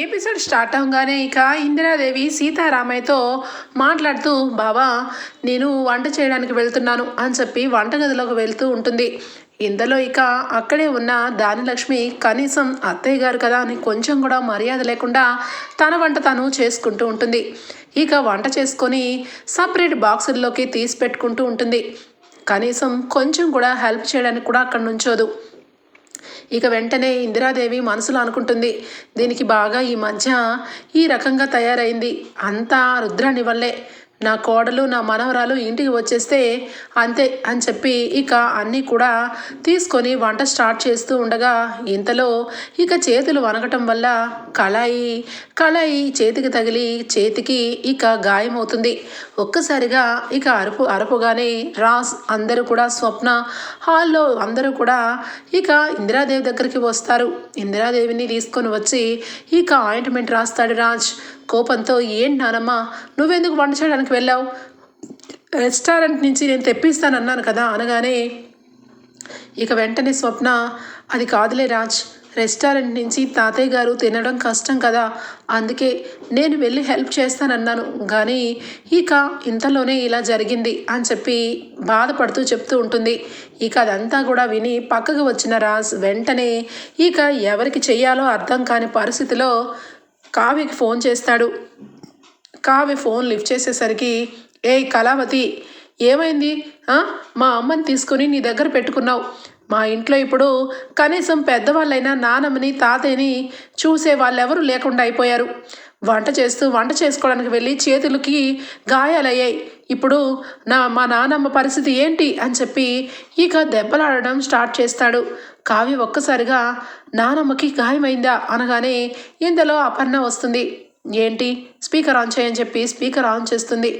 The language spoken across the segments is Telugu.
ఎపిసోడ్ స్టార్ట్ అవగానే ఇక ఇందిరాదేవి సీతారామయ్యతో మాట్లాడుతూ బావా నేను వంట చేయడానికి వెళ్తున్నాను అని చెప్పి వంటగదిలోకి వెళ్తూ ఉంటుంది. ఇంతలో ఇక అక్కడే ఉన్న దానిలక్ష్మి కనీసం అత్తయ్య గారు కదా అని కొంచెం కూడా మర్యాద లేకుండా తన వంట తను చేసుకుంటూ ఉంటుంది. ఇక వంట చేసుకొని సపరేట్ బాక్సుల్లోకి తీసి పెట్టుకుంటూ ఉంటుంది. కనీసం కొంచెం కూడా హెల్ప్ చేయడానికి కూడా అక్కడ నుంచోదు. ఇక వెంటనే ఇందిరాదేవి మనసులో అనుకుంటుంది దీనికి బాగా ఈ మధ్య ఈ రకంగా తయారైంది. అంతా రుద్రాని వల్లే. నా కోడలు నా మనవరాలు ఇంటికి వచ్చేస్తే అంతే అని చెప్పి ఇక అన్నీ కూడా తీసుకొని వంట స్టార్ట్ చేస్తూ ఉండగా ఇంతలో ఇక చేతులు వనగటం వల్ల కళాయి కళాయి చేతికి తగిలి చేతికి ఇక గాయమవుతుంది. ఒక్కసారిగా ఇక అరుపు అరుపుగానే రాస్ అందరూ కూడా స్వప్న హాల్లో అందరూ కూడా ఇక ఇందిరాదేవి దగ్గరికి వస్తారు. ఇందిరాదేవిని తీసుకొని వచ్చి ఇక ఆయింట్మెంట్ రాస్తాడు రాజ్. కోపంతో ఏంటి నానమ్మ నువ్వెందుకు వంట చేయడానికి వెళ్ళావు? రెస్టారెంట్ నుంచి నేను తెప్పిస్తానన్నాను కదా అనగానే ఇక వెంటనే స్వప్న అది కాదులే రాజ్ రెస్టారెంట్ నుంచి తాతయ్య గారు తినడం కష్టం కదా అందుకే నేను వెళ్ళి హెల్ప్ చేస్తానన్నాను. కానీ ఇక ఇంతలోనే ఇలా జరిగింది అని చెప్పి బాధపడుతూ చెప్తూ ఉంటుంది. ఇక అదంతా కూడా విని పక్కకు వచ్చిన రాజ్ వెంటనే ఇక ఎవరికి చేయాలో అర్థం కాని పరిస్థితిలో కావ్యకి ఫోన్ చేస్తాడు. కావ్య ఫోన్ లిఫ్ట్ చేసేసరికి ఏ కళావతి ఏమైంది? మా అమ్మని తీసుకుని నీ దగ్గర పెట్టుకున్నావు. మా ఇంట్లో ఇప్పుడు కనీసం పెద్దవాళ్ళైనా నానమ్మని తాతయ్యని చూసే వాళ్ళెవరూ లేకుండా అయిపోయారు. వంట చేస్తూ వంట చేసుకోవడానికి వెళ్ళి చేతులకి గాయాలయ్యాయి. ఇప్పుడు నా మా నానమ్మ పరిస్థితి ఏంటి అని చెప్పి ఇక దెబ్బలాడడం స్టార్ట్ చేస్తాడు. కావ్య ఒక్కసారిగా నానమ్మకి గాయమైందా అనగానే ఇందులో అపర్ణ వస్తుంది. ఏంటి? స్పీకర్ ఆన్ చేయని చెప్పి స్పీకర్ ఆన్ చేస్తుంది.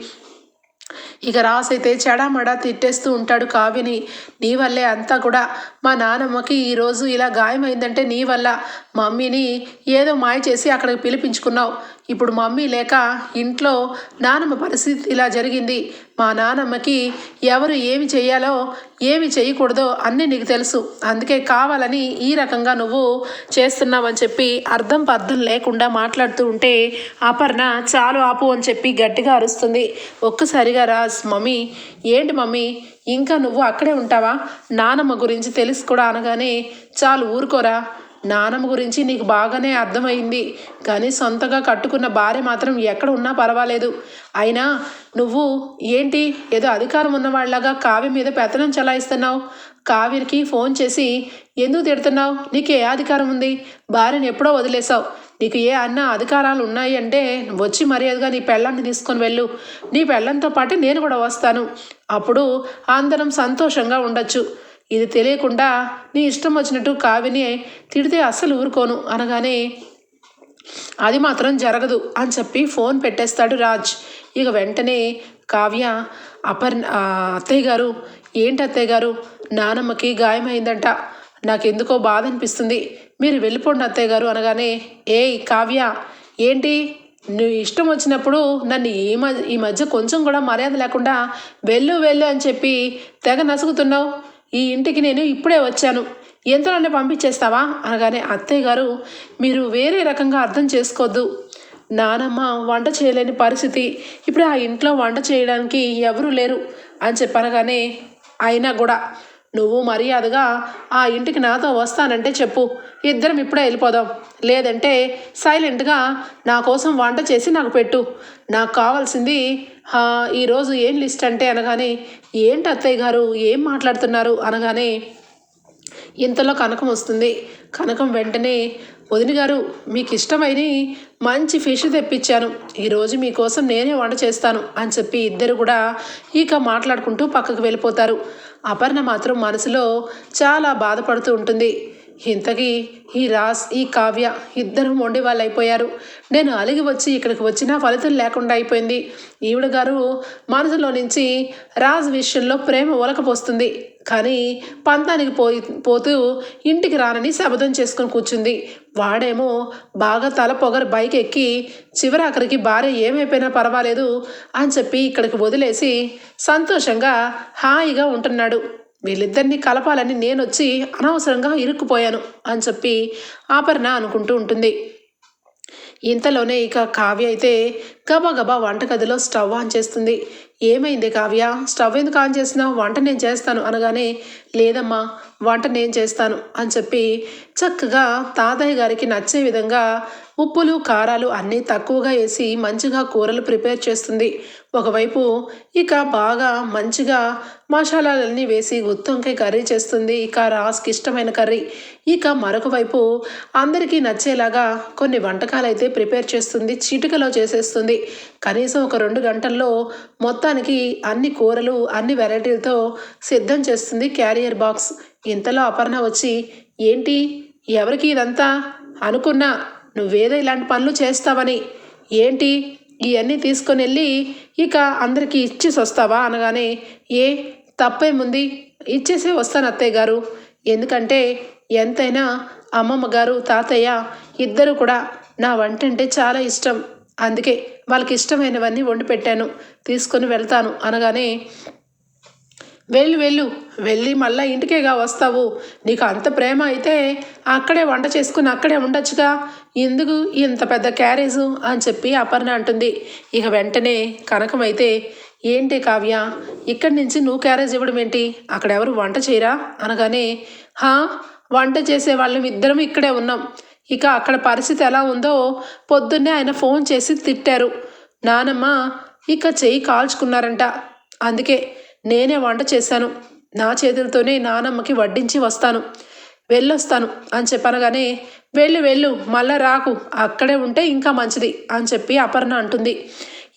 ఇక రాసైతే చెడామడా తిట్టేస్తూ ఉంటాడు కావ్యని. నీ వల్లే అంతా కూడా మా నానమ్మకి ఈరోజు ఇలా గాయమైందంటే నీ వల్ల. మమ్మీని ఏదో మాయ చేసి అక్కడికి పిలిపించుకున్నావు. ఇప్పుడు మమ్మీ లేక ఇంట్లో నానమ్మ పరిస్థితి ఇలా జరిగింది. మా నానమ్మకి ఎవరు ఏమి చేయాలో ఏమి చేయకూడదో అన్నీ నీకు తెలుసు. అందుకే కావాలని ఈ రకంగా నువ్వు చేస్తున్నావని చెప్పి అర్థం పర్థం లేకుండా మాట్లాడుతూ ఉంటే అపర్ణ చాలు ఆపు అని చెప్పి గట్టిగా అరుస్తుంది. ఒక్కసారిగా రాజ్ మమ్మీ. ఏంటి మమ్మీ? ఇంకా నువ్వు అక్కడే ఉంటావా? నానమ్మ గురించి తెలిసి కూడా అనగానే చాలు ఊరుకోరా. నానమ్మ గురించి నీకు బాగానే అర్థమైంది. కానీ సొంతగా కట్టుకున్న భార్య మాత్రం ఎక్కడ ఉన్నా పర్వాలేదు. అయినా నువ్వు ఏంటి? ఏదో అధికారం ఉన్నవాళ్ళగా కావ్య మీద పెత్తనం చలాయిస్తున్నావు. కావ్యకి ఫోన్ చేసి ఎందుకు తిడుతున్నావు? నీకు ఏ అధికారం ఉంది? భార్యను ఎప్పుడో వదిలేసావు నీకు ఏ అన్న అధికారాలు ఉన్నాయి అంటే వచ్చి మర్యాదగా నీ పెళ్ళాన్ని తీసుకొని వెళ్ళు. నీ పెళ్ళంతో పాటు నేను కూడా వస్తాను. అప్పుడు అందరం సంతోషంగా ఉండొచ్చు. ఇది తెలియకుండా నీ ఇష్టం వచ్చినట్టు కావిని తిడితే అస్సలు ఊరుకోను అనగానే అది మాత్రం జరగదు అని చెప్పి ఫోన్ పెట్టేస్తాడు రాజ్. ఇక వెంటనే కావ్య అపర్ అత్తయ్య గారు ఏంటి అత్తయ్య గారు? నానమ్మకి గాయమైందంట. నాకెందుకో బాధ అనిపిస్తుంది మీరు వెళ్ళిపోండి అత్తయ్య గారు అనగానే ఏయ్ కావ్య ఏంటి? నువ్వు ఇష్టం వచ్చినప్పుడు నన్ను ఈ మధ్య ఈ మధ్య కొంచెం కూడా మర్యాద లేకుండా వెళ్ళు వెళ్ళు అని చెప్పి తెగ నసుగుతున్నావు. ఈ ఇంటికి నేను ఇప్పుడే వచ్చాను. ఎంతలోనే పంపించేస్తావా? అనగానే అత్తయ్య గారు మీరు వేరే రకంగా అర్థం చేసుకోవద్దు నానమ్మ వంట చేయలేని పరిస్థితి. ఇప్పుడు ఆ ఇంట్లో వంట చేయడానికి ఎవరూ లేరు అని చెప్పనగానే అయినా కూడా నువ్వు మర్యాదగా ఆ ఇంటికి నాతో వస్తానంటే చెప్పు. ఇద్దరం ఇప్పుడే వెళ్ళిపోదాం. లేదంటే సైలెంట్గా నా కోసం వంట చేసి నాకు పెట్టు. నాకు కావాల్సింది ఈరోజు ఏం లిస్ట్ అంటే? అనగానే ఏంటి అత్తయ్య గారు ఏం మాట్లాడుతున్నారు? అనగానే ఇంతలో కనకం వస్తుంది. కనకం వెంటనే వదిన గారు మీకు ఇష్టమైనవి మంచి ఫిష్ తెప్పించాను. ఈరోజు మీకోసం నేనే వంట చేస్తాను. అని చెప్పి ఇద్దరు కూడా ఇక మాట్లాడుకుంటూ పక్కకు వెళ్ళిపోతారు. అపర్ణ మాత్రం మనసులో చాలా బాధపడుతూ ఉంటుంది. ఇంతకీ ఈ రాస్ ఈ కావ్య ఇద్దరు మొండి వాళ్ళు అయిపోయారు నేను అలిగి వచ్చి ఇక్కడికి వచ్చినా ఫలితం లేకుండా అయిపోయింది. ఈవిడ గారు మనసులో నుంచి రాజ్ విషయంలో ప్రేమ ఉలకపోస్తుంది కానీ పంతానికి పోయి పోతూ ఇంటికి రానని శబదం చేసుకొని కూర్చుంది. వాడేమో బాగా తల పొగరు బైక్ ఎక్కి చివరాఖరికి భార్య ఏమైపోయినా పర్వాలేదు అని చెప్పి ఇక్కడికి వదిలేసి సంతోషంగా హాయిగా ఉంటున్నాడు. వీళ్ళిద్దరినీ కలపాలని నేను వచ్చి అనవసరంగా ఇరుక్కుపోయాను అని చెప్పి ఆపరణ అనుకుంటూ ఉంటుంది. ఇంతలోనే ఇక కావ్య అయితే గబా వంటగదిలో స్టవ్ ఆన్ చేస్తుంది. ఏమైంది కావ్య? స్టవ్ ఎందుకు ఆన్ చేసినావు వంట నేను చేస్తాను అనగానే లేదమ్మా వంట నేను చేస్తాను అని చెప్పి చక్కగా తాతయ్య గారికి నచ్చే విధంగా ఉప్పులు కారాలు అన్నీ తక్కువగా వేసి మంచిగా కూరలు ప్రిపేర్ చేస్తుంది. ఒకవైపు ఇక బాగా మంచిగా మసాలాలన్నీ వేసి గుత్తొంకాయ కర్రీ చేస్తుంది. ఇక రాస్కి ఇష్టమైన కర్రీ. ఇక మరొక వైపు అందరికీ నచ్చేలాగా కొన్ని వంటకాలు అయితే ప్రిపేర్ చేస్తుంది చిటికలో చేసేస్తుంది. కనీసం ఒక రెండు గంటల్లో మొత్తానికి అన్ని కూరలు అన్ని వెరైటీలతో సిద్ధం చేస్తుంది క్యారియర్ బాక్స్. ఇంతలో అపర్ణ వచ్చి ఏంటి? ఎవరికి ఇదంతా? అనుకున్నా. నువ్వేదో ఇలాంటి పనులు చేస్తావని. ఏంటి? ఇవన్నీ తీసుకొని వెళ్ళి ఇక అందరికీ ఇచ్చేసి వస్తావా అనగానే ఏ తప్పేముంది? ఇచ్చేసే వస్తాను అత్తయ్య గారు. ఎందుకంటే ఎంతైనా అమ్మమ్మ గారు తాతయ్య ఇద్దరు కూడా నా వంట అంటే చాలా ఇష్టం. అందుకే వాళ్ళకి ఇష్టమైనవన్నీ వండి పెట్టాను. తీసుకొని వెళ్తాను. అనగానే వెళ్ళు వెళ్ళు. వెళ్ళి మళ్ళీ ఇంటికేగా వస్తావు? నీకు అంత ప్రేమ అయితే అక్కడే వంట చేసుకుని అక్కడే ఉండొచ్చుగా. ఎందుకు ఇంత పెద్ద క్యారేజు? అని చెప్పి అపర్ణ అంటుంది. ఇక వెంటనే కనకం అయితే ఏంటి కావ్య ఇక్కడి నుంచి నువ్వు క్యారేజ్ ఇవ్వడం ఏంటి? అక్కడ ఎవరు వంట చేయరా? అనగానే హా వంట చేసే వాళ్ళం ఇద్దరం ఇక్కడే ఉన్నాం. ఇక అక్కడ పరిస్థితి ఎలా ఉందో పొద్దున్నే ఆయన ఫోన్ చేసి తిట్టారు. నానమ్మ ఇక చెయ్యి కాల్చుకున్నారంట. అందుకే నేనే వంట చేశాను. నా చేతులతోనే నానమ్మకి వడ్డించి వస్తాను. వెళ్ళొస్తాను అని చెప్పనగానే వెళ్ళు వెళ్ళు మళ్ళా రాకు అక్కడే ఉంటే ఇంకా మంచిది అని చెప్పి అపర్ణ అంటుంది.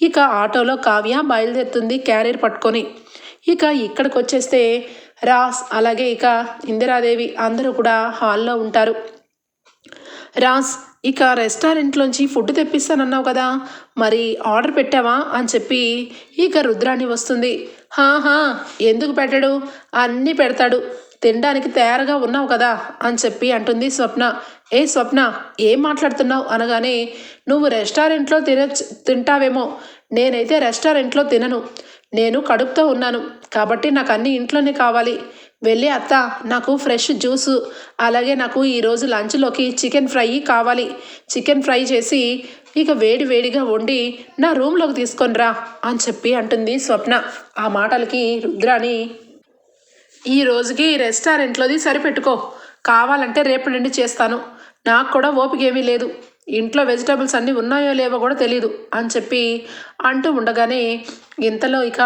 ఇక ఆటోలో కావ్య బయలుదేరుతుంది క్యారియర్ పట్టుకొని. ఇక ఇక్కడికి వచ్చేస్తే రాస్ అలాగే ఇక ఇందిరాదేవి అందరూ కూడా హాల్లో ఉంటారు. రాస్ ఇక రెస్టారెంట్లోంచి ఫుడ్ తెప్పిస్తానన్నావు కదా మరి ఆర్డర్ పెట్టావా అని చెప్పి ఇక రుద్రాణి వస్తుంది. హాహా ఎందుకు పెట్టడు? అన్నీ పెడతాడు. తినడానికి తయారుగా ఉన్నావు కదా అని చెప్పి అంటుంది స్వప్న. ఏ స్వప్న ఏం మాట్లాడుతున్నావు అనగానే నువ్వు రెస్టారెంట్లో తిన తింటావేమో. నేనైతే రెస్టారెంట్లో తినను. నేను కడుపుతో ఉన్నాను. కాబట్టి నాకు అన్ని ఇంట్లోనే కావాలి. వెళ్ళి అత్త నాకు ఫ్రెష్ జ్యూసు. అలాగే నాకు ఈరోజు లంచ్లోకి చికెన్ ఫ్రై కావాలి. చికెన్ ఫ్రై చేసి ఇక వేడి వేడిగా వండి నా రూమ్లోకి తీసుకొని రా అని చెప్పి అంటుంది స్వప్న. ఆ మాటలకి రుద్రాని ఈ రోజుకి రెస్టారెంట్లోది సరిపెట్టుకో. కావాలంటే రేపు నుండి చేస్తాను. నాకు కూడా ఓపిక ఏమీ లేదు. ఇంట్లో వెజిటబుల్స్ అన్నీ ఉన్నాయో లేవో కూడా తెలియదు అని చెప్పి అంటూ ఉండగానే ఇంతలో ఇక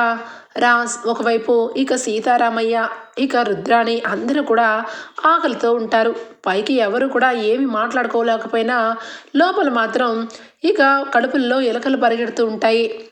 రాస్ ఒకవైపు ఇక సీతారామయ్య ఇక రుద్రాణి అందరూ కూడా ఆకలితో ఉంటారు. పైకి ఎవరు కూడా ఏమి మాట్లాడుకోలేకపోయినా లోపల మాత్రం ఇక కడుపుల్లో ఎలకలు పరిగెడుతూ ఉంటాయి.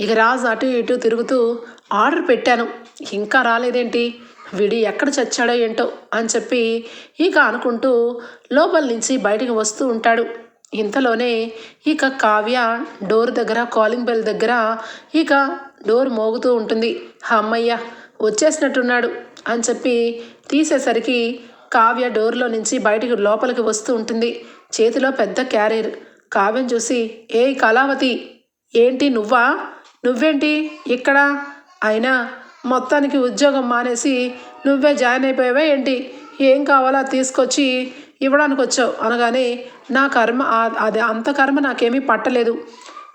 ఇక రాజు అటు ఇటు తిరుగుతూ ఆర్డర్ పెట్టాను. ఇంకా రాలేదేంటి? విడి ఎక్కడ చచ్చాడో ఏంటో? అని చెప్పి ఇక అనుకుంటూ లోపల నుంచి బయటికి వస్తూ ఉంటాడు. ఇంతలోనే ఇక కావ్య డోర్ దగ్గర కాలింగ్ బెల్ దగ్గర ఇక డోర్ మోగుతూ ఉంటుంది. అమ్మయ్య వచ్చేసినట్టున్నాడు అని చెప్పి తీసేసరికి కావ్య డోర్లో నుంచి బయటికి లోపలికి వస్తూ ఉంటుంది. చేతిలో పెద్ద క్యారియర్. కావ్యం చూసి ఏ కళావతి ఏంటి నువ్వా? నువ్వేంటి ఇక్కడ? అయినా మొత్తానికి ఉద్యోగం మానేసి నువ్వే జాయిన్ అయిపోయావా ఏంటి? ఏం కావాలో తీసుకొచ్చి ఇవ్వడానికి వచ్చావు అనగానే నా కర్మ అది అంత కర్మ నాకేమీ పట్టలేదు.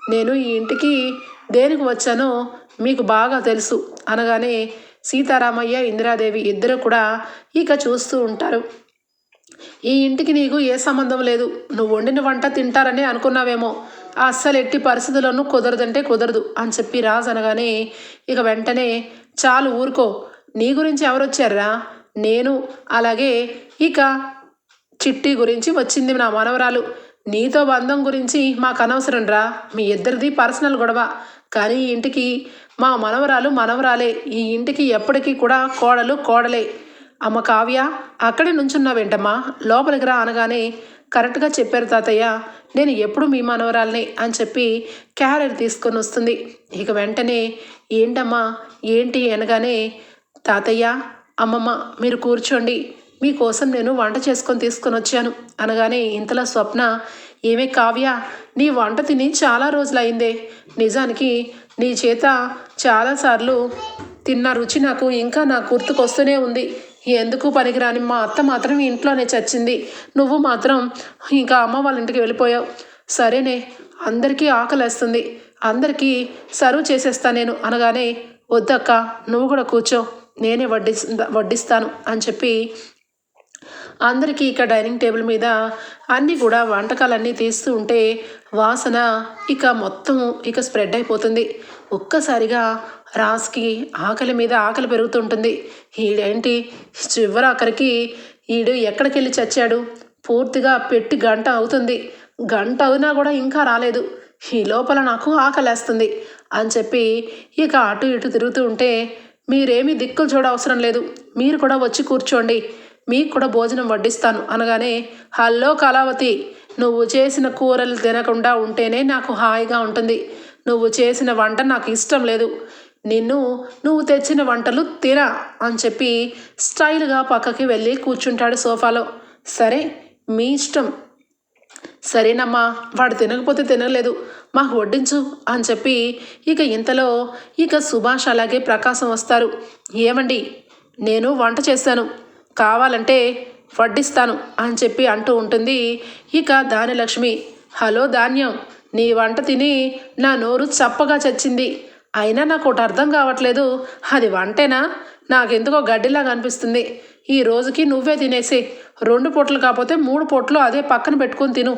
నేను ఈ ఇంటికి దేనికి వచ్చానో మీకు బాగా తెలుసు. అనగానే సీతారామయ్య ఇందిరాదేవి ఇద్దరు కూడా ఇక చూస్తూ ఉంటారు. ఈ ఇంటికి నీకు ఏ సంబంధం లేదు. నువ్వు వండిన వంట తింటారని అనుకున్నావేమో. అస్సలు ఎట్టి పరిస్థితుల్లోనూ కుదరదంటే కుదరదు అని చెప్పి రాజు అనగానే ఇక వెంటనే చాలు ఊరుకో. నీ గురించి ఎవరొచ్చారా నేను. అలాగే ఇక చిట్టి గురించి వచ్చింది నా మనవరాలు. నీతో బంధం గురించి మాకు అనవసరం రా మీ ఇద్దరిది పర్సనల్ గొడవ. కానీ ఈ ఇంటికి మా మనవరాలు మనవరాలే. ఈ ఇంటికి ఎప్పటికీ కూడా కోడలు కోడలే. అమ్మ కావ్య అక్కడే నుంచున్నావేంటమ్మా? లోపలికి రా అనగానే కరెక్ట్గా చెప్పారు తాతయ్య. నేను ఎప్పుడు మీ మనవరాలనే అని చెప్పి క్యారెట్ తీసుకొని వస్తుంది. ఇక వెంటనే ఏంటమ్మా? ఏంటి అనగానే తాతయ్య అమ్మమ్మ మీరు కూర్చోండి. మీకోసం నేను వంట చేసుకొని తీసుకొని వచ్చాను. అనగానే ఇంతలో స్వప్న ఏమే కావ్య నీ వంట తిని చాలా రోజులైందే. నిజానికి నీ చేత చాలాసార్లు తిన్న రుచి నాకు ఇంకా నా గుర్తుకొస్తూనే ఉంది. ఎందుకు పనికిరాని మా అత్త మాత్రం ఇంట్లోనే చచ్చింది. నువ్వు మాత్రం ఇంకా అమ్మ వాళ్ళ ఇంటికి వెళ్ళిపోయావు. సరేనే అందరికీ ఆకలేస్తుంది. అందరికీ సర్వ్ చేసేస్తా నేను. అనగానే వద్దక్క నువ్వు కూడా కూర్చో. నేనే వడ్డి వడ్డిస్తాను అని చెప్పి అందరికీ ఇక డైనింగ్ టేబుల్ మీద అన్నీ కూడా వంటకాలన్నీ తీస్తూ ఉంటే వాసన ఇక మొత్తం ఇక స్ప్రెడ్ అయిపోతుంది. ఒక్కసారిగా రాస్కి ఆకలి మీద ఆకలి పెరుగుతుంటుంది. ఈడేంటి? చివరి ఆఖరికి ఈడు ఎక్కడికి వెళ్ళి చచ్చాడు? పూర్తిగా పెట్టి గంట అవుతుంది. గంట అవునా కూడా ఇంకా రాలేదు. ఈ లోపల నాకు ఆకలేస్తుంది అని చెప్పి ఇక అటు ఇటు తిరుగుతూ ఉంటే మీరేమీ దిక్కులు చూడవసరం లేదు. మీరు కూడా వచ్చి కూర్చోండి. మీకు కూడా భోజనం వడ్డిస్తాను అనగానే హలో కళావతి నువ్వు చేసిన కూరలు తినకుండా ఉంటేనే నాకు హాయిగా ఉంటుంది. నువ్వు చేసిన వంట నాకు ఇష్టం లేదు. నిన్ను నువ్వు తెచ్చిన వంటలు తిన అని చెప్పి స్టైల్గా పక్కకి వెళ్ళి కూర్చుంటాడు సోఫాలో. సరే మీ ఇష్టం. సరేనమ్మా వాడు తినకపోతే తినలేదు. మాకు వడ్డించు అని చెప్పి ఇక ఇంతలో ఇక సుభాష్ అలాగే ప్రకాశం వస్తారు. ఏమండి నేను వంట చేశాను. కావాలంటే వడ్డిస్తాను అని చెప్పి అంటూ ఉంటుంది. ఇక దానిలక్ష్మి హలో ధాన్యం నీ వంట తిని నా నోరు చప్పగా చచ్చింది. అయినా నాకు ఒకటి అర్థం కావట్లేదు. అది వంటేనా? నాకెందుకో గడ్డిలాగా అనిపిస్తుంది. ఈ రోజుకి నువ్వే తినేసి. రెండు పొట్లు కాకపోతే మూడు పొట్లు అదే పక్కన పెట్టుకొని తిను.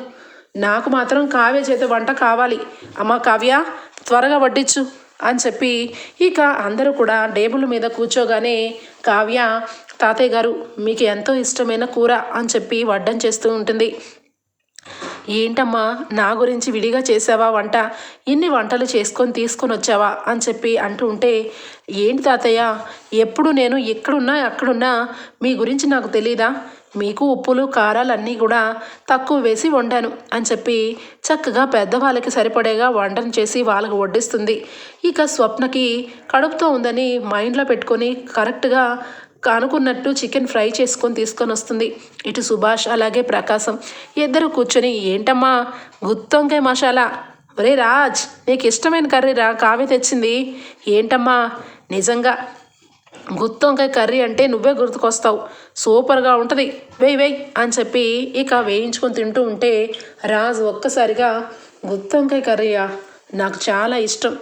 నాకు మాత్రం కావ్య చేతి వంట కావాలి. అమ్మ కావ్య త్వరగా వడ్డించు అని చెప్పి ఇక అందరూ కూడా టేబుల్ మీద కూర్చోగానే కావ్య తాతయ్య గారు మీకు ఎంతో ఇష్టమైన కూర అని చెప్పి వడ్డం చేస్తూ ఉంటుంది. ఏంటమ్మా నా గురించి విడిగా చేసావా వంట? ఇన్ని వంటలు చేసుకొని తీసుకొని వచ్చావా అని చెప్పి అంటూ ఉంటే ఏంటి తాతయ్య ఎప్పుడు నేను ఎక్కడున్నా అక్కడున్నా మీ గురించి నాకు తెలీదా? మీకు ఉప్పులు కారాలన్నీ కూడా తక్కువ వేసి వండాను అని చెప్పి చక్కగా పెద్దవాళ్ళకి సరిపడేగా వంటను చేసి వాళ్ళకు వడ్డిస్తుంది. ఇక స్వప్నకి కడుపుతో ఉందని మైండ్లో పెట్టుకొని కరెక్ట్గా కానుకున్నట్టు చికెన్ ఫ్రై చేసుకొని తీసుకొని వస్తుంది. ఇటు సుభాష్ అలాగే ప్రకాశం. ఇద్దరు కూర్చొని ఏంటమ్మా గుత్తొంకాయ మసాలా? ఒరే రాజ్ నీకు ఇష్టమైన కర్రీ రా కావ్య తెచ్చింది. ఏంటమ్మా నిజంగా? గుత్తొంకాయ కర్రీ అంటే నువ్వే గుర్తుకొస్తావు. సూపర్గా ఉంటుంది. వేయి వేయి అని చెప్పి ఇక వేయించుకొని తింటూ ఉంటే రాజు ఒక్కసారిగా గుత్తొంకాయ కర్రీయా? నాకు చాలా ఇష్టం.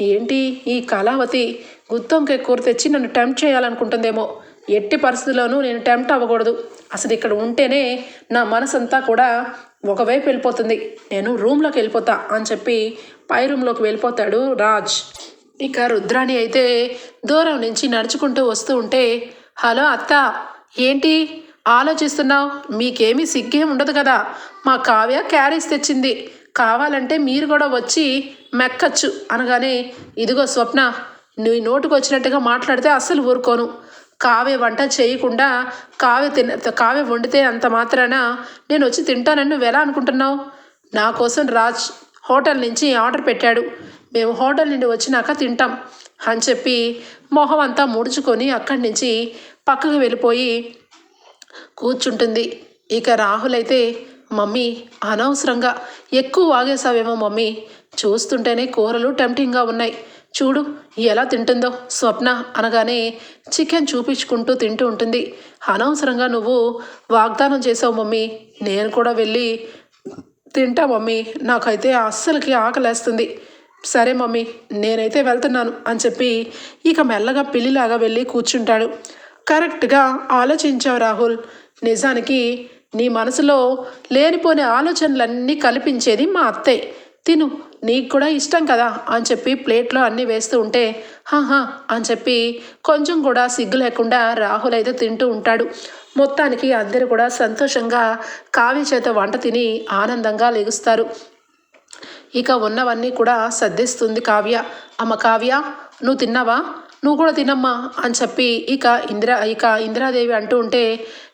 ఏంటి ఈ కళావతి? గుత్తొంకాయ కూర తెచ్చి నన్ను టెంప్ట్ చేయాలనుకుంటుందేమో. ఎట్టి పరిస్థితుల్లోనూ నేను టెంప్ట్ అవ్వకూడదు. అసలు ఇక్కడ ఉంటేనే నా మనసంతా కూడా ఒకవైపు వెళ్ళిపోతుంది. నేను రూమ్లోకి వెళ్ళిపోతా అని చెప్పి పై రూమ్లోకి వెళ్ళిపోతాడు రాజ్. ఇక రుద్రాణి అయితే దూరం నుంచి నడుచుకుంటూ వస్తూ ఉంటే హలో అత్త ఏంటి? ఆలోచిస్తున్నావు? మీకేమీ సిగ్గేం ఉండదు కదా. మా కావ్య క్యారేజ్ తెచ్చింది. కావాలంటే మీరు కూడా వచ్చి మెక్కచ్చు. అనగానే ఇదిగో స్వప్న నీ నోటుకు వచ్చినట్టుగా మాట్లాడితే అస్సలు ఊరుకోను. కావే వంట చేయకుండా కావే తిన కావే వండితే అంత మాత్రాన నేను వచ్చి తింటానని నువ్వు ఎలా అనుకుంటున్నావు? నా కోసం రాజ్ హోటల్ నుంచి ఆర్డర్ పెట్టాడు. మేము హోటల్ నుండి వచ్చినాక తింటాం అని చెప్పి మొహం అంతా ముడుచుకొని అక్కడి నుంచి పక్కకు వెళ్ళిపోయి కూర్చుంటుంది. ఇక రాహుల్ అయితే మమ్మీ అనవసరంగా ఎక్కువ వాగేసావేమో మమ్మీ. చూస్తుంటేనే కూరలు టెంప్టింగ్గా ఉన్నాయి. చూడు ఎలా తింటుందో స్వప్న అనగానే చికెన్ చూపించుకుంటూ తింటూ ఉంటుంది. అనవసరంగా నువ్వు వాగ్దానం చేసావు మమ్మీ. నేను కూడా వెళ్ళి తింటా మమ్మీ. నాకైతే అస్సలకి ఆకలేస్తుంది. సరే మమ్మీ నేనైతే వెళ్తున్నాను అని చెప్పి ఇక మెల్లగా పిల్లిలాగా వెళ్ళి కూర్చుంటాడు. కరెక్ట్గా ఆలోచించావు రాహుల్. నిజానికి నీ మనసులో లేనిపోని ఆలోచనలన్నీ కల్పించేది మా అత్తయ్య తిను నీకు కూడా ఇష్టం కదా అని చెప్పి ప్లేట్లో అన్నీ వేస్తూ ఉంటే హాహా అని చెప్పి కొంచెం కూడా సిగ్గు లేకుండా రాహుల్ అయితే తింటూ ఉంటాడు. మొత్తానికి అందరూ కూడా సంతోషంగా కావ్య చేత వంట తిని ఆనందంగా లెగుస్తారు. ఇక ఉన్నవన్నీ కూడా సర్దిస్తుంది కావ్య. అమ్మ కావ్య నువ్వు తిన్నావా? నువ్వు కూడా తినమ్మా అని చెప్పి ఇక ఇందిరా ఇక ఇందిరాదేవి అంటూ ఉంటే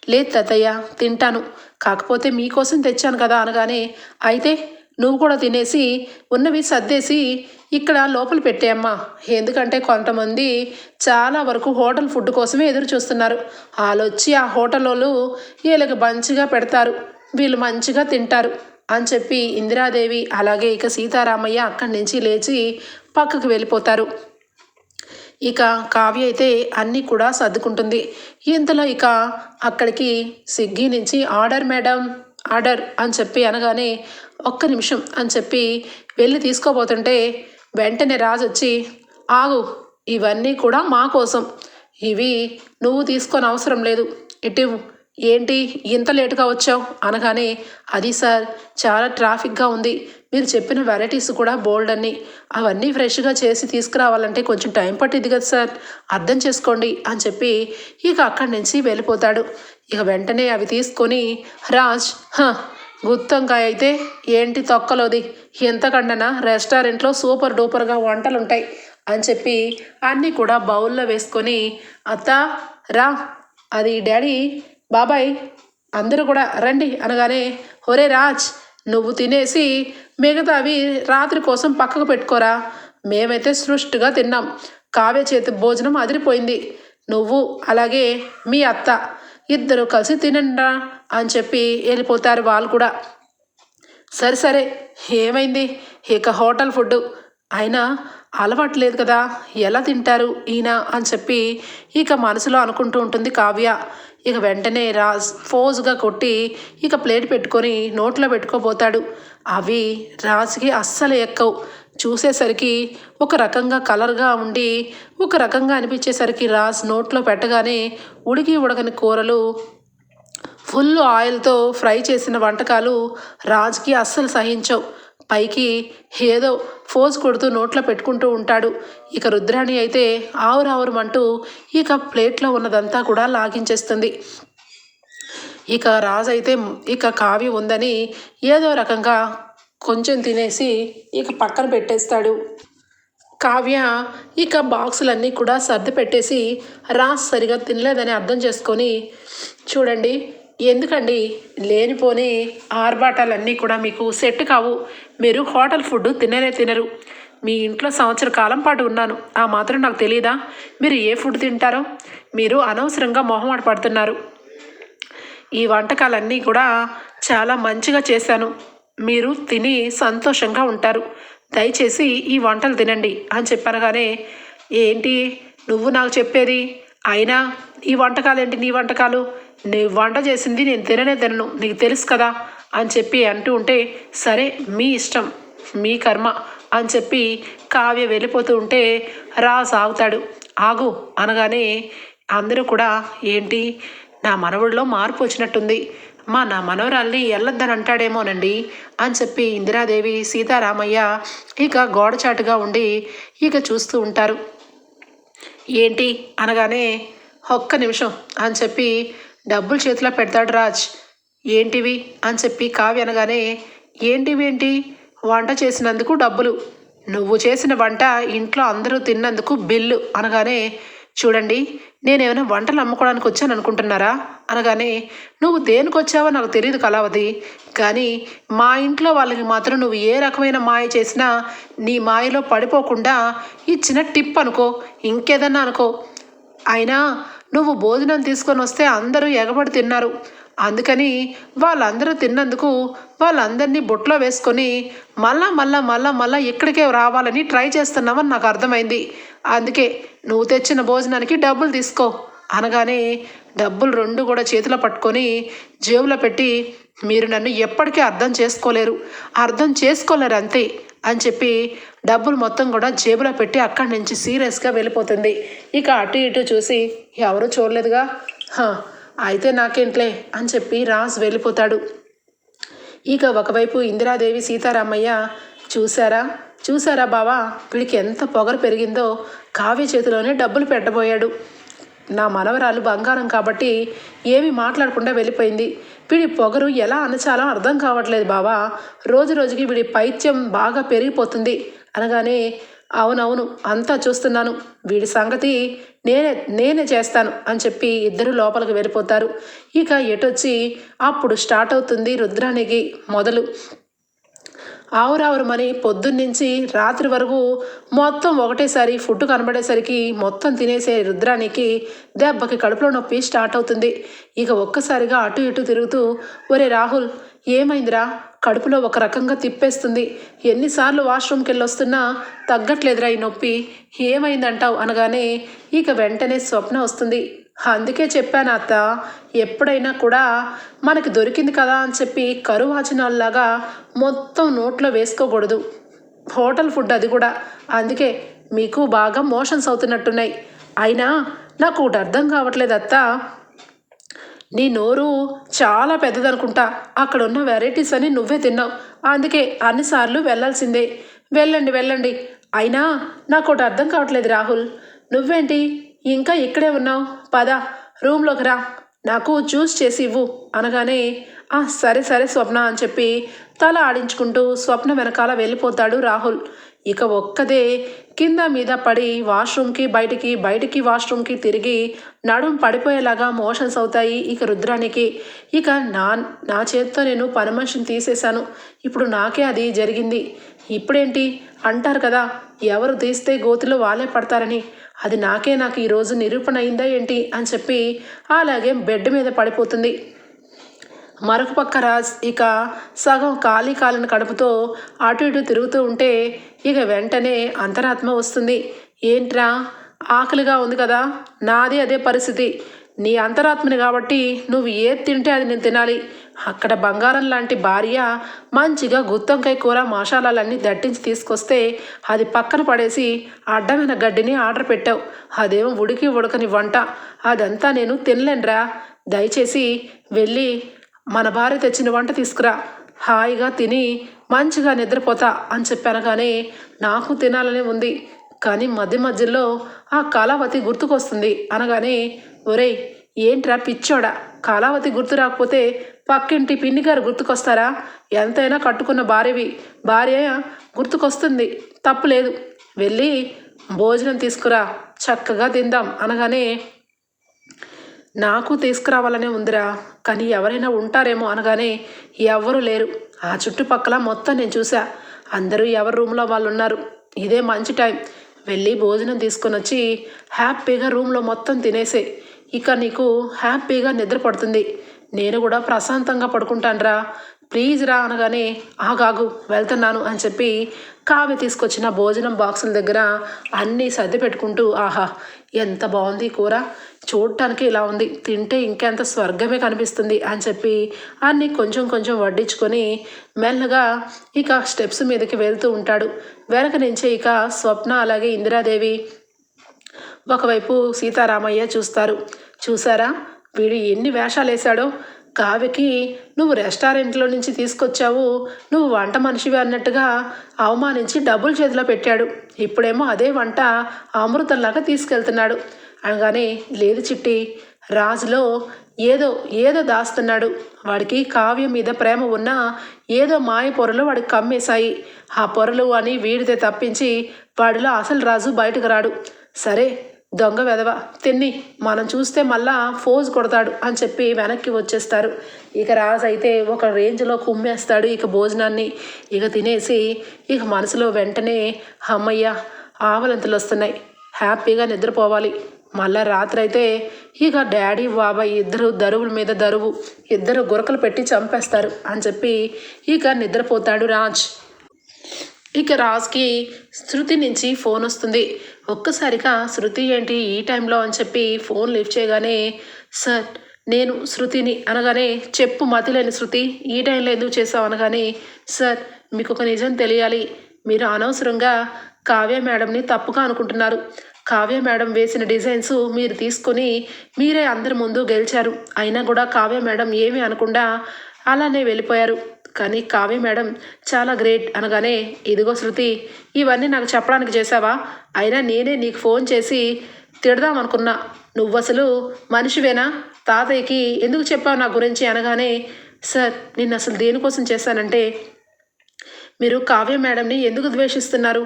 లేదు తాతయ్య తింటాను. కాకపోతే మీకోసం తెచ్చాను కదా అనగానే అయితే నువ్వు కూడా తినేసి ఉన్నవి సర్దేసి ఇక్కడ లోపల పెట్టేయమ్మా ఎందుకంటే కొంతమంది చాలా వరకు హోటల్ ఫుడ్ కోసమే ఎదురు చూస్తున్నారు. వాళ్ళొచ్చి ఆ హోటల్ వాళ్ళు వీళ్ళకి మంచిగా పెడతారు. వీళ్ళు మంచిగా తింటారు అని చెప్పి ఇందిరాదేవి అలాగే ఇక సీతారామయ్య అక్కడి నుంచి లేచి పక్కకు వెళ్ళిపోతారు. ఇక కావ్య అయితే అన్నీ కూడా సర్దుకుంటుంది. ఇంతలో ఇక అక్కడికి స్విగ్గీ నుంచి ఆర్డర్ మేడం ఆర్డర్ అని చెప్పి అనగానే ఒక్క నిమిషం అని చెప్పి వెళ్ళి తీసుకోబోతుంటే వెంటనే రాజు వచ్చి ఆగు ఇవన్నీ కూడా మా కోసం. ఇవి నువ్వు తీసుకొని అవసరం లేదు. ఇటు ఏంటి? ఇంత లేటుగా వచ్చావు? అనగానే అది సార్ చాలా ట్రాఫిక్గా ఉంది. మీరు చెప్పిన వెరైటీస్ కూడా బోల్డ్ అన్ని. అవన్నీ ఫ్రెష్గా చేసి తీసుకురావాలంటే కొంచెం టైం పట్టింది కదా సార్. అర్థం చేసుకోండి అని చెప్పి ఇక అక్కడి నుంచి వెళ్ళిపోతాడు. ఇక వెంటనే అవి తీసుకొని రాజ్ గుత్తంకాయ అయితే ఏంటి తొక్కలోది? ఎంతకండనా? రెస్టారెంట్లో సూపర్ డూపర్గా వంటలు ఉంటాయి అని చెప్పి అన్నీ కూడా బౌల్లో వేసుకొని అత్త రా. అది డాడీ బాబాయ్ అందరూ కూడా రండి అనగానే ఒరే రాజ్ నువ్వు తినేసి మిగతావి రాత్రి కోసం పక్కకు పెట్టుకోరా. మేమైతే సృష్టిగా తిన్నాం. కావ్య చేతి భోజనం అదిరిపోయింది. నువ్వు అలాగే మీ అత్త. ఇద్దరు కలిసి తినండా అని చెప్పి వెళ్ళిపోతారు వాళ్ళు కూడా. సరే సరే ఏమైంది? ఇక హోటల్ ఫుడ్. అయినా అలవాటు లేదు కదా ఎలా తింటారు ఈయన అని చెప్పి ఇక మనసులో అనుకుంటూ ఉంటుంది కావ్య. ఇక వెంటనే రాజ్ ఫోజుగా కొట్టి ఇక ప్లేట్ పెట్టుకొని నోట్లో పెట్టుకోబోతాడు. అవి రాజుకి అస్సలు ఎక్కవు. చూసేసరికి ఒక రకంగా కలర్గా ఉండి ఒక రకంగా అనిపించేసరికి రాజ్ నోట్లో పెట్టగానే ఉడికి ఉడకని కూరలు ఫుల్ ఆయిల్తో ఫ్రై చేసిన వంటకాలు రాజ్కి అస్సలు సహించవు. పైకి ఏదో ఫోజ్ కొడుతూ నోట్లో పెట్టుకుంటూ ఉంటాడు. ఇక రుద్రాణి అయితే ఆవురావురమంటూ ఇక ప్లేట్లో ఉన్నదంతా కూడా లాగించేస్తుంది. ఇక రాజు అయితే ఇక కావ్య ఉందని ఏదో రకంగా కొంచెం తినేసి ఇక పక్కన పెట్టేస్తాడు. కావ్య ఇక బాక్సులన్నీ కూడా సర్ది పెట్టేసి రాస్ సరిగా తినలేదని అర్థం చేసుకొని చూడండి ఎందుకండి? లేనిపోని ఆర్భాటాలన్నీ కూడా మీకు సెట్ కావు. మీరు హోటల్ ఫుడ్ తిననే తినరు. మీ ఇంట్లో సంవత్సర కాలం పాటు ఉన్నాను. ఆ మాత్రం నాకు తెలియదా మీరు ఏ ఫుడ్ తింటారో? మీరు అనవసరంగా మొహమాట పడుతున్నారు. ఈ వంటకాలన్నీ కూడా చాలా మంచిగా చేశాను. మీరు తిని సంతోషంగా ఉంటారు. దయచేసి ఈ వంటలు తినండి అని చెప్పనగానే ఏంటి? నువ్వు నాకు చెప్పేది? అయినా ఈ వంటకాలు ఏంటి నీ వంటకాలు? నీ వంట చేసింది నేను తిననే తినను నీకు తెలుసు కదా అని చెప్పి అంటూ ఉంటే సరే మీ ఇష్టం మీ కర్మ అని చెప్పి కావ్య వెళ్ళిపోతూ ఉంటే రా సాగుతాడు ఆగు అనగానే అందరూ కూడా ఏంటి? నా మనవుడిలో మార్పు వచ్చినట్టుంది. మా నా మనవరాల్ని ఎల్లొద్దని అంటాడేమోనండి. అని చెప్పి ఇందిరాదేవి సీతారామయ్య ఇక గోడచాటుగా ఉండి ఇక చూస్తూ ఉంటారు. ఏంటి? అనగానే ఒక్క నిమిషం అని చెప్పి డబ్బులు చేతిలో పెడతాడు రాజ్. ఏంటివి? అని చెప్పి కావ్య అనగానే ఏంటివి ఏంటి? వంట చేసినందుకు డబ్బులు. నువ్వు చేసిన వంట ఇంట్లో అందరూ తిన్నందుకు బిల్లు అనగానే చూడండి నేనేమైనా వంటలు అమ్ముకోవడానికి వచ్చాను అనుకుంటున్నారా? అనగానే నువ్వు దేనికి వచ్చావో నాకు తెలియదు కళావతి కానీ మా ఇంట్లో వాళ్ళకి మాత్రం నువ్వు ఏ రకమైన మాయ చేసినా నీ మాయలో పడిపోకుండా ఇచ్చిన టిప్ అనుకో ఇంకేదన్నా అనుకో. అయినా నువ్వు భోజనం తీసుకొని వస్తే అందరూ ఎగబడి తిన్నారు. అందుకని వాళ్ళందరూ తిన్నందుకు వాళ్ళందరినీ బుట్టలో వేసుకొని మళ్ళా మళ్ళా మళ్ళా మళ్ళా ఇక్కడికే రావాలని ట్రై చేస్తున్నామని నాకు అర్థమైంది. అందుకే నువ్వు తెచ్చిన భోజనానికి డబ్బులు తీసుకో. అనగానే డబ్బులు రెండు కూడా చేతిలో పట్టుకొని జేబులో పెట్టి మీరు నన్ను ఎప్పటికీ అర్థం చేసుకోలేరు. అర్థం చేసుకోలేరు అంతే అని చెప్పి డబ్బులు మొత్తం కూడా జేబులో పెట్టి అక్కడి నుంచి సీరియస్గా వెళ్ళిపోతుంది. ఇక అటు ఇటు చూసి ఎవరూ చూడలేదుగా. అయితే నాకేంట్లే అని చెప్పి రాజ్ వెళ్ళిపోతాడు. ఇక ఒకవైపు ఇందిరాదేవి సీతారామయ్య చూసారా చూసారా బావా? వీడికి ఎంత పొగరు పెరిగిందో కావ్య చేతిలోనే డబ్బులు పెట్టబోయాడు. నా మనవరాలు బంగారం కాబట్టి ఏమీ మాట్లాడకుండా వెళ్ళిపోయింది. వీడి పొగరు ఎలా అనచాలో అర్థం కావట్లేదు బావా. రోజు రోజుకి వీడి పైత్యం బాగా పెరిగిపోతుంది. అనగానే అవునవును అంతా చూస్తున్నాను. వీడి సంగతి నేనే నేనే చేస్తాను అని చెప్పి ఇద్దరు లోపలికి వెళ్ళిపోతారు. ఇక ఎటొచ్చి అప్పుడు స్టార్ట్ అవుతుంది రుద్రానికి మొదలు. ఆవురావురమని పొద్దున్నుంచి రాత్రి వరకు మొత్తం ఒకటేసారి ఫుడ్ కనబడేసరికి మొత్తం తినేసే రుద్రానికి దెబ్బకి కడుపులో నొప్పి స్టార్ట్ అవుతుంది. ఇక ఒక్కసారిగా అటు ఇటు తిరుగుతూ ఒరే రాహుల్ ఏమైందిరా? కడుపులో ఒక రకంగా తిప్పేస్తుంది. ఎన్నిసార్లు వాష్రూమ్కి వెళ్ళొస్తున్నా తగ్గట్లేదురా ఈ నొప్పి. ఏమైందంటావు? అనగానే ఇక వెంటనే స్వప్న వస్తుంది. అందుకే చెప్పాను అత్త ఎప్పుడైనా కూడా మనకి దొరికింది కదా అని చెప్పి కరువాచనాల్లాగా మొత్తం నోట్లో వేసుకోకూడదు. హోటల్ ఫుడ్ అది కూడా. అందుకే మీకు బాగా మోషన్స్ అవుతున్నట్టున్నాయి. అయినా నాకు ఒకటి అర్థం కావట్లేదు అత్త. నీ నోరు చాలా పెద్దదనుకుంటా అక్కడ ఉన్న వెరైటీస్ అని నువ్వే తిన్నావు. అందుకే అన్నిసార్లు వెళ్ళాల్సిందే. వెళ్ళండి వెళ్ళండి. అయినా నాకు ఒకటి అర్థం కావట్లేదు రాహుల్. నువ్వేంటి? ఇంకా ఇక్కడే ఉన్నావు. పద రూమ్లోకి రా. నాకు జ్యూస్ చేసి ఇవ్వు. అనగానే "ఆ, సరే సరే స్వప్న అని చెప్పి తల ఆడించుకుంటూ స్వప్న వెనకాల వెళ్ళిపోతాడు రాహుల్. ఇక ఒక్కదే కింద మీద పడి వాష్రూమ్కి బయటికి బయటికి వాష్రూమ్కి తిరిగి నడుం పడిపోయేలాగా మోషన్స్ అవుతాయి ఇక రుద్రానికి. ఇక నా నా చేతితో నేను పని మనిషిని తీసేశాను. ఇప్పుడు నాకే అది జరిగింది. ఇప్పుడేంటి? అంటారు కదా ఎవరు తీస్తే గోతులు వాళ్ళే పడతారని. అది నాకే నాకు ఈరోజు నిరూపణ అయిందా ఏంటి అని చెప్పి అలాగే బెడ్ మీద పడిపోతుంది. మరొక పక్క రాజ్ ఇక సగం ఖాళీ కాలిన కడుపుతో అటు ఇటు తిరుగుతూ ఉంటే ఇక వెంటనే అంతరాత్మ వస్తుంది. ఏంట్రా? ఆకలిగా ఉంది కదా. నాది అదే పరిస్థితి. నీ అంతరాత్మని కాబట్టి నువ్వు ఏది తింటే అది నేను తినాలి. అక్కడ బంగారం లాంటి భార్య మంచిగా గుత్తొంకాయ కూర మసాలాలన్నీ దట్టించి తీసుకొస్తే అది పక్కన పడేసి అడ్డమైన గడ్డిని ఆర్డర్ పెట్టావు. అదేమో ఉడికి ఉడకని వంట. అదంతా నేను తినలేనురా. దయచేసి వెళ్ళి మన భార్య తెచ్చిన వంట తీసుకురా. హాయిగా తిని మంచిగా నిద్రపోతా అని చెప్పాను కానీ నాకు తినాలని ఉంది. కానీ మధ్య మధ్యలో ఆ కళావతి గుర్తుకొస్తుంది. అనగానే ఒరేయ్ ఏంట్రా పిచ్చోడా? కళావతి గుర్తు రాకపోతే పక్కింటి పిన్ని గారు గుర్తుకొస్తారా? ఎంతైనా కట్టుకున్న భార్యవి. భార్య గుర్తుకొస్తుంది. తప్పు లేదు. వెళ్ళి భోజనం తీసుకురా. చక్కగా తిందాం. అనగానే నాకు తీసుకురావాలనే ఉందిరా. కానీ ఎవరైనా ఉంటారేమో. అనగానే ఎవరు లేరు. ఆ చుట్టుపక్కల మొత్తం నేను చూసా అందరూ ఎవరి రూమ్లో వాళ్ళు ఉన్నారు ఇదే మంచి టైం. వెళ్ళి భోజనం తీసుకొని వచ్చి హ్యాపీగా రూమ్లో మొత్తం తినేసే. ఇక నీకు హ్యాపీగా నిద్ర పడుతుంది. నేను కూడా ప్రశాంతంగా పడుకుంటానురా. ప్లీజ్ రా అనగానే ఆగాగు వెళ్తున్నాను అని చెప్పి కావ్య తీసుకొచ్చిన భోజనం బాక్సుల దగ్గర అన్నీ సర్ది పెట్టుకుంటూ ఆహా ఎంత బాగుంది కూర. చూడటానికి ఇలా ఉంది తింటే ఇంకెంత స్వర్గమే కనిపిస్తుంది అని చెప్పి అన్నీ కొంచెం కొంచెం వడ్డించుకొని మెల్లగా ఇక స్టెప్స్ మీదకి వెళ్తూ ఉంటాడు. వెనక నుంచే ఇక స్వప్న అలాగే ఇందిరాదేవి ఒకవైపు సీతారామయ్య చూస్తారు. చూసారా? వీడు ఎన్ని వేషాలు వేశాడో కావ్యకి నువ్వు రెస్టారెంట్లో నుంచి తీసుకొచ్చావు నువ్వు వంట మనిషివి అన్నట్టుగా అవమానించి డబ్బులు చేతిలో పెట్టాడు. ఇప్పుడేమో అదే వంట అమృతంలాగా తీసుకెళ్తున్నాడు. అనగానే లేదు చిట్టి రాజులో ఏదో ఏదో దాస్తున్నాడు. వాడికి కావ్యం మీద ప్రేమ ఉన్నా ఏదో మాయ పొరలు వాడికి కమ్మేశాయి. ఆ పొరలు అని వీడితే తప్పించి వాడిలో అసలు రాజు బయటకు రాడు. సరే దొంగ వెధవ తిన్ని మనం చూస్తే మళ్ళా ఫోజ్ కొడతాడు అని చెప్పి వెనక్కి వచ్చేస్తారు. ఇక రాజు అయితే ఒక రేంజ్లో కుమ్మేస్తాడు ఇక భోజనాన్ని. ఇక తినేసి ఇక మనసులో వెంటనే అమ్మయ్య ఆవలంతలు వస్తున్నాయి హ్యాపీగా నిద్రపోవాలి. మళ్ళా రాత్రి అయితే ఇక డాడీ బాబాయ్ ఇద్దరు దరువుల మీద దరువు ఇద్దరు గురకలు పెట్టి చంపేస్తారు అని చెప్పి ఇక నిద్రపోతాడు రాజ్. ఇక రాజ్కి శృతి నుంచి ఫోన్ వస్తుంది. ఒక్కసారిగా శృతి ఏంటి ఈ టైంలో అని చెప్పి ఫోన్ లిఫ్ట్ చేయగానే సార్ నేను శృతిని అనగానే చెప్పు మతిలేని శృతి ఈ టైంలో ఎందుకు చేసావు? అనగానే సార్ మీకు ఒక నిజం తెలియాలి. మీరు అనవసరంగా కావ్య మేడంని తప్పుగా అనుకుంటున్నారు. కావ్య మేడం వేసిన డిజైన్స్ మీరు తీసుకొని మీరే అందరి ముందు గెలిచారు. అయినా కూడా కావ్య మేడం ఏమీ అనకుండా అలానే వెళ్ళిపోయారు. కానీ కావ్య మేడం చాలా గ్రేట్ అనగానే ఇదిగో శృతి ఇవన్నీ నాకు చెప్పడానికి చేసావా అయినా నేనే నీకు ఫోన్ చేసి తిడదాం అనుకున్నా. నువ్వు అసలు మనిషివేనా? తాతయ్యకి ఎందుకు చెప్పావు నా గురించి అనగానే సార్ నేను అసలు దేనికోసం చేశానంటే మీరు కావ్య మేడంని ఎందుకు ద్వేషిస్తున్నారు?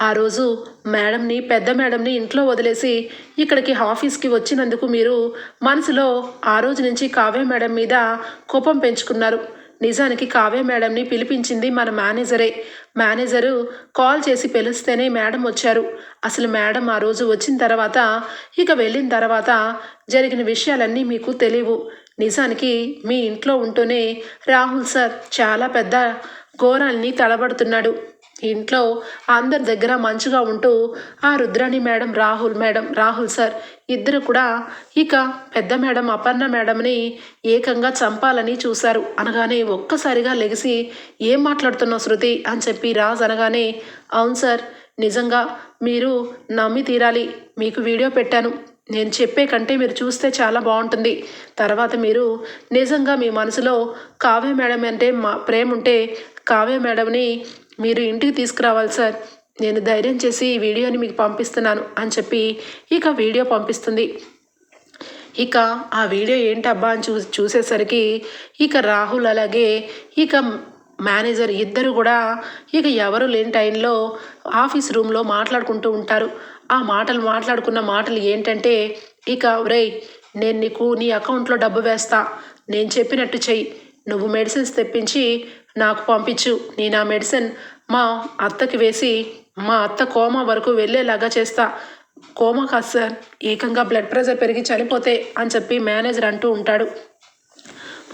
ఆ రోజు మేడంని పెద్ద మేడంని ఇంట్లో వదిలేసి ఇక్కడికి ఆఫీస్కి వచ్చినందుకు మీరు మనసులో ఆ రోజు నుంచి కావ్య మేడం మీద కోపం పెంచుకున్నారు. నిజానికి కావ్య మేడంని పిలిపించింది మన మేనేజరే. మేనేజరు కాల్ చేసి పిలిస్తేనే మేడం వచ్చారు. అసలు మేడం ఆ రోజు వచ్చిన తర్వాత ఇక వెళ్ళిన తర్వాత జరిగిన విషయాలన్నీ మీకు తెలియవు. నిజానికి మీ ఇంట్లో ఉంటూనే రాహుల్ సార్ చాలా పెద్ద ఘోరాల్ని తలబడుతున్నాడు ఇంట్లో అందరి దగ్గర మంచిగా ఉంటూ ఆ Rudrani madam Rahul madam Rahul sir ఇద్దరు కూడా ఇక పెద్ద మేడం అపర్ణ మేడంని ఏకంగా చంపాలని చూశారు. అనగానే ఒక్కసారిగా లెగిసి ఏం మాట్లాడుతున్నావు శృతి? అని చెప్పి రాజ్ అనగానే అవును సార్ నిజంగా మీరు నమ్మి తీరాలి. మీకు వీడియో పెట్టాను. నేను చెప్పే కంటే మీరు చూస్తే చాలా బాగుంటుంది. తర్వాత మీరు నిజంగా మీ మనసులో కావ్య మేడం అంటే మా ప్రేమ ఉంటే కావ్య మేడంని మీరు ఇంటికి తీసుకురావాలి సార్. నేను ధైర్యం చేసి ఈ వీడియోని మీకు పంపిస్తున్నాను అని చెప్పి ఇక వీడియో పంపిస్తుంది. ఇక ఆ వీడియో ఏంటబ్బా అని చూ చూసేసరికి ఇక రాహుల్ అలాగే ఇక మేనేజర్ ఇద్దరు కూడా ఇక ఎవరు లేని టైంలో ఆఫీస్ రూమ్లో మాట్లాడుకుంటూ ఉంటారు. ఆ మాటలు మాట్లాడుకున్న మాటలు ఏంటంటే ఇక రే నేను నీకు నీ అకౌంట్లో డబ్బు వేస్తా. నేను చెప్పినట్టు చెయ్యి. నువ్వు మెడిసిన్స్ తెప్పించి నాకు పంపించు. నేను ఆ మెడిసిన్ మా అత్తకి వేసి మా అత్త కోమా వరకు వెళ్ళేలాగా చేస్తా. కోమా కాదు సార్ ఏకంగా బ్లడ్ ప్రెషర్ పెరిగి చనిపోతే అని చెప్పి మేనేజర్ అంటూ ఉంటాడు.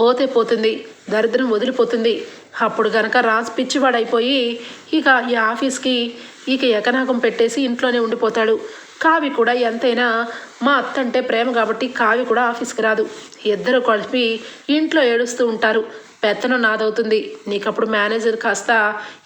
పోతే పోతుంది దరిద్రం వదిలిపోతుంది. అప్పుడు గనక రాజ్ పిచ్చివాడైపోయి ఇక ఈ ఆఫీస్కి ఇక ఎకనాకం పెట్టేసి ఇంట్లోనే ఉండిపోతాడు. కావి కూడా ఎంతైనా మా అత్త అంటే ప్రేమ కాబట్టి కావి కూడా ఆఫీస్కి రాదు. ఇద్దరు కలిపి ఇంట్లో ఏడుస్తూ ఉంటారు. పెత్తనం నాదవుతుంది. నీకు అప్పుడు మేనేజర్ కాస్త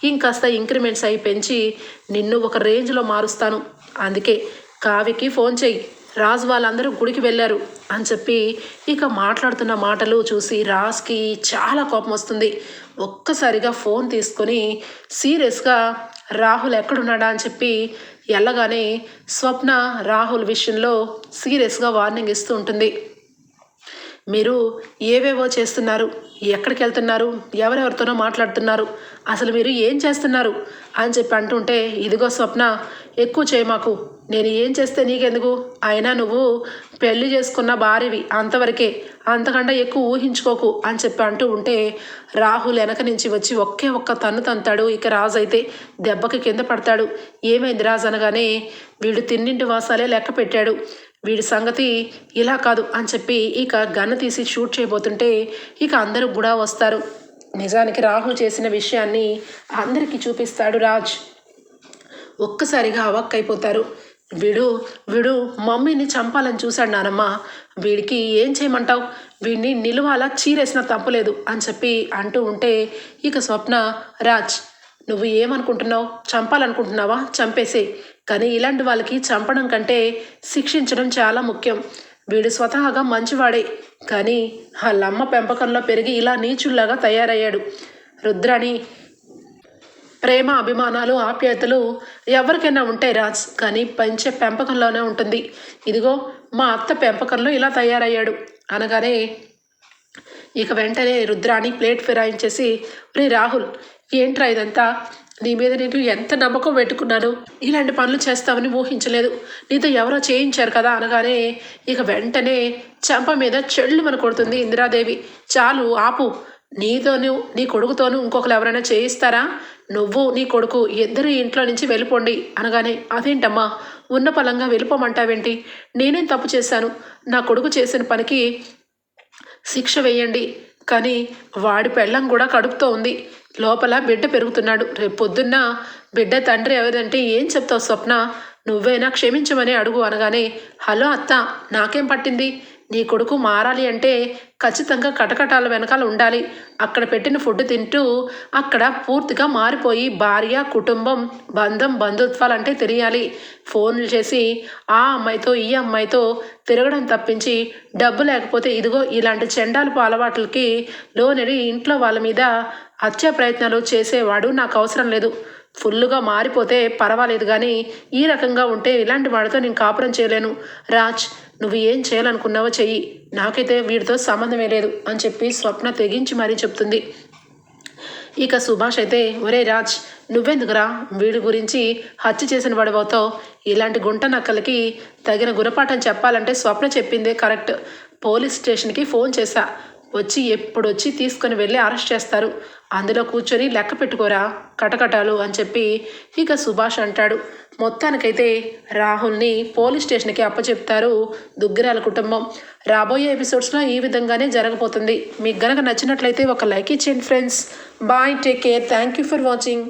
ఇంకాస్త ఇంక్రిమెంట్స్ అయి పెంచి నిన్ను ఒక రేంజ్లో మారుస్తాను. అందుకే కావికి ఫోన్ చెయ్యి. రాజు వాళ్ళందరూ గుడికి వెళ్ళారు అని చెప్పి ఇక మాట్లాడుతున్న మాటలు చూసి రాజ్కి చాలా కోపం వస్తుంది. ఒక్కసారిగా ఫోన్ తీసుకొని సీరియస్గా రాహుల్ ఎక్కడున్నాడా అని చెప్పి వెళ్ళగానే స్వప్న రాహుల్ విషయంలో సీరియస్గా వార్నింగ్ ఇస్తూ ఉంటుంది. మీరు ఏవేవో చేస్తున్నారు. ఎక్కడికి వెళ్తున్నారు? ఎవరెవరితోనో మాట్లాడుతున్నారు? అసలు మీరు ఏం చేస్తున్నారు? అని చెప్పి అంటుంటే ఇదిగో స్వప్న ఎక్కువ చేయి మాకు. నేను ఏం చేస్తే నీకెందుకు? అయినా నువ్వు పెళ్ళి చేసుకున్న భార్యవి అంతవరకే. అంతకంటే ఎక్కువ ఊహించుకోకు అని చెప్పి అంటూ ఉంటే రాహుల్ వెనక నుంచి వచ్చి ఒకే ఒక్క తన్ను తంతాడు. ఇక రాజు అయితే దెబ్బకి కింద పడతాడు. ఏమైంది రాజు అనగానే వీడు తిన్నింటి వాసాలే లెక్క పెట్టాడు. వీడి సంగతి ఇలా కాదు అని చెప్పి ఇక గన్ను తీసి షూట్ చేయబోతుంటే ఇక అందరూ కూడా వస్తారు. నిజానికి రాహుల్ చేసిన విషయాన్ని అందరికీ చూపిస్తాడు రాజ్. ఒక్కసారిగా అవక్కైపోతారు. వీడు వీడు మమ్మీని చంపాలని చూశాడు నానమ్మ. వీడికి ఏం చేయమంటావు? వీడిని నిలువాలా చీరేసిన తప్పలేదు అని చెప్పి అంటూ ఉంటే ఇక స్వప్న రాజ్ నువ్వు ఏమనుకుంటున్నావు? చంపాలనుకుంటున్నావా? చంపేసే కానీ ఇలాంటి వాళ్ళకి చంపడం కంటే శిక్షించడం చాలా ముఖ్యం. వీడు స్వతహాగా మంచివాడే కానీ వాళ్ళమ్మ పెంపకంలో పెరిగి ఇలా నీచుల్లాగా తయారయ్యాడు. రుద్రాణి ప్రేమ అభిమానాలు ఆప్యాయతలు ఎవరికైనా ఉంటాయి రాజ్ కానీ పెంచే పెంపకంలోనే ఉంటుంది. ఇదిగో మా అత్త పెంపకంలో ఇలా తయారయ్యాడు. అనగానే ఇక వెంటనే రుద్రాణి ప్లేట్ ఫిరాయించేసి రే రాహుల్ ఏంట్రా ఇదంతా? నీ మీద నేను ఎంత నమ్మకం పెట్టుకున్నాను? ఇలాంటి పనులు చేస్తావని ఊహించలేదు. నీతో ఎవరో చేయించారు కదా అనగానే ఇక వెంటనే చెంప మీద చెళ్ళు మన కొడుతుంది ఇందిరాదేవి. చాలు ఆపు. నీతోనూ నీ కొడుకుతోనూ ఇంకొకరు ఎవరైనా చేయిస్తారా? నువ్వు నీ కొడుకు ఇద్దరు ఇంట్లో నుంచి వెళ్ళిపోండి అనగానే అదేంటమ్మా? ఉన్న పలంగా వెళ్ళిపోమంటావేంటి? నేనేం తప్పు చేశాను? నా కొడుకు చేసిన పనికి శిక్ష వేయండి. కానీ వాడి పెళ్ళం కూడా కడుపుతో ఉంది. లోపల బిడ్డ పెరుగుతున్నాడు. రేపు పొద్దున్న బిడ్డ తండ్రి ఎవరంటే ఏం చెప్తావు స్వప్న? నువ్వైనా క్షమించమని అడుగు అనగానే హలో అత్త నాకేం పట్టింది? నీ కొడుకు మారాలి అంటే ఖచ్చితంగా కటకటాల వెనకాల ఉండాలి. అక్కడ పెట్టిన ఫుడ్ తింటూ అక్కడ పూర్తిగా మారిపోయి భార్య కుటుంబం బంధం బంధుత్వాలు అంటే తెలియాలి. ఫోన్లు చేసి ఆ అమ్మాయితో ఈ అమ్మాయితో తిరగడం తప్పించి డబ్బు లేకపోతే ఇదిగో ఇలాంటి చెండాలపు అలవాట్లకి లోనెడి ఇంట్లో వాళ్ళ మీద హత్య ప్రయత్నాలు చేసేవాడు నాకు అవసరం లేదు. ఫుల్లుగా మారిపోతే పర్వాలేదు కానీ ఈ రకంగా ఉంటే ఇలాంటి వాడితో నేను కాపురం చేయలేను. రాజ్ నువ్వు ఏం చేయాలనుకున్నావో చెయ్యి. నాకైతే వీడితో సంబంధమే లేదు అని చెప్పి స్వప్న తెగించి మరీ చెప్తుంది. ఇక సుభాష్ అయితే ఒరే రాజ్ నువ్వెందుకురా? వీడి గురించి హత్య చేసిన వాడివతో ఇలాంటి గుంట నక్కలకి తగిన గుణపాఠం చెప్పాలంటే స్వప్న చెప్పిందే కరెక్ట్. పోలీస్ స్టేషన్కి ఫోన్ చేశా. వచ్చి ఎప్పుడొచ్చి తీసుకొని వెళ్ళి అరెస్ట్ చేస్తారు. అందులో కూర్చొని లెక్క పెట్టుకోరా కటకటాలు అని చెప్పి ఇక సుభాష్ అంటాడు. మొత్తానికైతే రాహుల్ని పోలీస్ స్టేషన్కి అప్పచెప్తారు దుగ్గిరాల కుటుంబం. రాబోయే ఎపిసోడ్స్లో ఈ విధంగానే జరగబోతుంది. మీకు గనక నచ్చినట్లయితే ఒక లైక్ ఇచ్చేయండి friends. Bye take care. Thank you for watching.